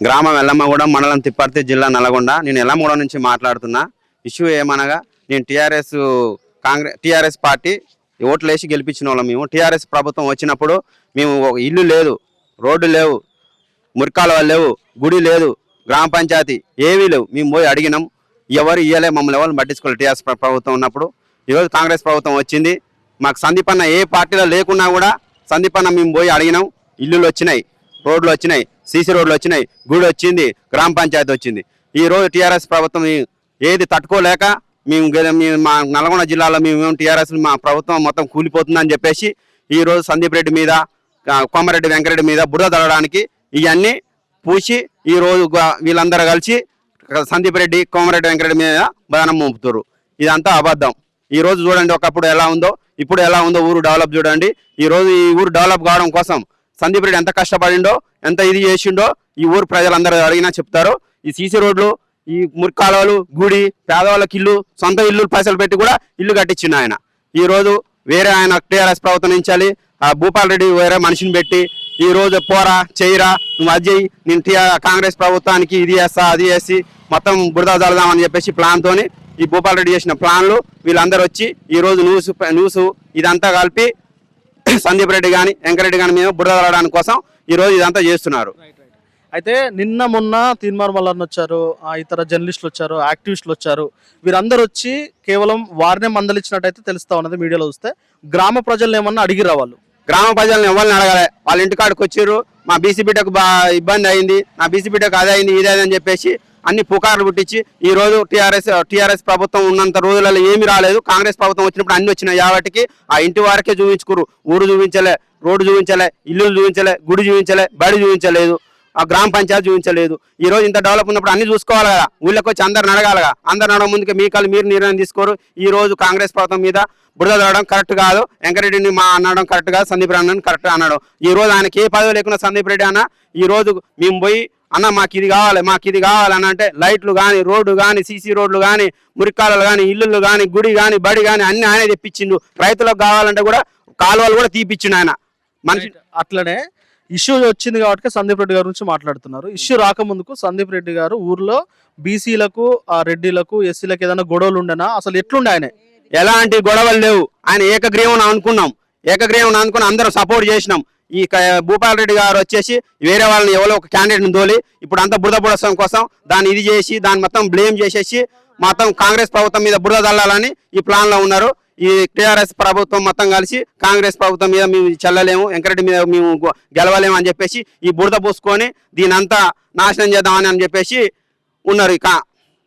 గ్రామం ఎల్లమ్మగూడెం మండలం తిప్పర్తి జిల్లా నల్గొండ నేను ఎల్లమ్మగూడెం నుంచి మాట్లాడుతున్నా. ఇష్యూ ఏమనగా నేను టీఆర్ఎస్ కాంగ్రెస్ టీఆర్ఎస్ పార్టీ ఓట్లు వేసి గెలిపించిన వాళ్ళం మేము. టీఆర్ఎస్ ప్రభుత్వం వచ్చినప్పుడు మేము ఇల్లు లేదు రోడ్డు లేవు మురికాలువలు లేవు గుడి లేదు గ్రామ పంచాయతీ ఏవీ లేవు. మేము పోయి అడిగినాం. ఎవరు ఇయ్యలే మమ్మల్ని ఎవరు పట్టించుకోవాలి టీఆర్ఎస్ ప్రభుత్వం ఉన్నప్పుడు. ఈరోజు కాంగ్రెస్ ప్రభుత్వం వచ్చింది. మాకు సందీపన్న ఏ పార్టీలో లేకున్నా కూడా సందీపన్న మేము పోయి అడిగినాం. ఇల్లులు వచ్చినాయి. రోడ్లు వచ్చినాయి సీసీ రోడ్లు వచ్చినాయి గుడి వచ్చింది గ్రామ పంచాయతీ వచ్చింది. ఈ రోజు టీఆర్ఎస్ ప్రభుత్వం ఏది తట్టుకోలేక మేము మా నల్గొండ జిల్లాలో మేము టీఆర్ఎస్ మా ప్రభుత్వం మొత్తం కూలిపోతుందని చెప్పేసి ఈ రోజు సందీప్ రెడ్డి మీద కోమరెడ్డి వెంకరెడ్డి మీద బురద తడడానికి ఇవన్నీ పూసి ఈ రోజు వీళ్ళందరూ కలిసి సందీప్ రెడ్డి కోమరెడ్డి వెంకరెడ్డి మీద బదనం మోపుతారు ఇదంతా అబద్ధం. ఈ రోజు చూడండి ఒకప్పుడు ఎలా ఉందో ఇప్పుడు ఎలా ఉందో ఊరు డెవలప్ చూడండి. ఈ రోజు ఈ ఊరు డెవలప్ కావడం కోసం సందీప్ రెడ్డి ఎంత కష్టపడిండో ఎంత ఇది చేసిండో ఈ ఊరు ప్రజలందరూ అడిగినా చెప్తారు. ఈ సీసీ రోడ్లు ఈ మురికాలువలు గుడి పేదవాళ్ళకి ఇల్లు సొంత ఇల్లు పైసలు పెట్టి కూడా ఇల్లు కట్టించిండు ఆయన. ఈ రోజు వేరే ఆయన టీఆర్ఎస్ ప్రభుత్వం ఆ భూపాల్ రెడ్డి వేరే మనిషిని పెట్టి ఈ రోజు పోరా చేయరా నువ్వు అది నేను టీఆర్ కాంగ్రెస్ ప్రభుత్వానికి ఇది చేస్తా అది చేసి మొత్తం బురద జలదామని చెప్పేసి ప్లాన్ తోని ఈ భూపాల్ రెడ్డి చేసిన ప్లాన్లు వీళ్ళందరూ వచ్చి ఈ రోజు న్యూస్ న్యూస్ ఇదంతా కలిపి సందీప్ రెడ్డి కానీ వెంకరెడ్డి కానీ మేము బురద రావడానికి కోసం ఈరోజు ఇదంతా చేస్తున్నారు. అయితే నిన్న మొన్న తీన్మార్ మల్లన్న వచ్చారు ఇతర జర్నలిస్టులు వచ్చారు యాక్టివిస్టులు వచ్చారు. వీరందరూ వచ్చి కేవలం వారినే మందలిచ్చినట్టయితే తెలుస్తా ఉన్నది మీడియాలో చూస్తే. గ్రామ ప్రజలను ఏమన్నా అడిగిరా వాళ్ళు? గ్రామ ప్రజలను ఎవరిని అడగాలి. వాళ్ళ ఇంటికాడికి వచ్చారు మా బీసీ బిడ్డకు బా ఇబ్బంది అయింది. నా బీసీ బిడ్డకు అదే అయింది ఇదే అని చెప్పేసి అన్ని పుకార్లు పుట్టించి ఈ రోజు టీఆర్ఎస్ టీఆర్ఎస్ ప్రభుత్వం ఉన్నంత రోజులలో ఏమీ రాలేదు. కాంగ్రెస్ ప్రభుత్వం వచ్చినప్పుడు అన్ని వచ్చినాయి కాబట్టి ఆ ఇంటి వారికే చూపించుకురు ఊరు చూపించలే రోడ్డు చూపించలే ఇల్లు చూపించలే గుడి చూపించలే బడి చూపించలేదు. ఆ గ్రామ పంచాయతీ చూపించలేదు. ఈ రోజు ఇంత డెవలప్ ఉన్నప్పుడు అన్ని చూసుకోవాలి కదా. ఊళ్ళకి వచ్చి అందరు అడగాలగా అందరు నడవ ముందుకే మీ కాళ్ళు మీరు నిర్ణయం తీసుకోరు. ఈ రోజు కాంగ్రెస్ ప్రభుత్వం మీద బురద రావడం కరెక్ట్ కాదు. వెంకరెడ్డిని మా అనడం కరెక్ట్ కాదు. సందీప్ రెడ్డి కరెక్ట్ అన్నాడు. ఈ రోజు ఆయనకి ఏ పదవి లేకుండా సందీప్ రెడ్డి అన్న ఈ రోజు మేము పోయి అన్న మాకు ఇది కావాలి మాకు ఇది కావాలి అని అంటే లైట్లు కానీ రోడ్డు కానీ సీసీ రోడ్లు కానీ మురికాలలు కానీ ఇల్లులు కానీ గుడి కానీ బడి కానీ అన్ని ఆయనే తెప్పించిండు. రైతులకు కావాలంటే కూడా కాలువలు కూడా తీపిచ్చిండు ఆయన. మనిషి అట్లనే ఇష్యూ వచ్చింది కాబట్టి సందీప్ రెడ్డి గారి గురించి మాట్లాడుతున్నారు. ఇష్యూ రాకముందుకు సందీప్ రెడ్డి గారు ఊర్లో బీసీలకు ఆ రెడ్డిలకు ఎస్సీలకు ఏదైనా గొడవలు ఉండేనా? అసలు ఎట్లుండే ఆయన? ఎలాంటి గొడవలు లేవు. ఆయన ఏకగ్రీవం అనుకున్నాం. ఏకగ్రీవం అనుకుని అందరం సపోర్ట్ చేసినాం. ఈ భూపాల్ రెడ్డి గారు వచ్చేసి వేరే వాళ్ళని ఎవరో ఒక క్యాండిడేట్ని తోలి ఇప్పుడు అంతా బురద బుడసం కోసం దాన్ని ఇది చేసి దాన్ని మొత్తం బ్లేమ్ చేసేసి మొత్తం కాంగ్రెస్ ప్రభుత్వం మీద బురద చల్లాలని ఈ ప్లాన్లో ఉన్నారు. ఈ టీఆర్ఎస్ ప్రభుత్వం మొత్తం కలిసి కాంగ్రెస్ ప్రభుత్వం మీద మేము చల్లలేము వెంకరెడ్డి మీద మేము గెలవలేము అని చెప్పేసి ఈ బురద పూసుకొని దీనంతా నాశనం చేద్దామని అని చెప్పేసి ఉన్నారు ఇక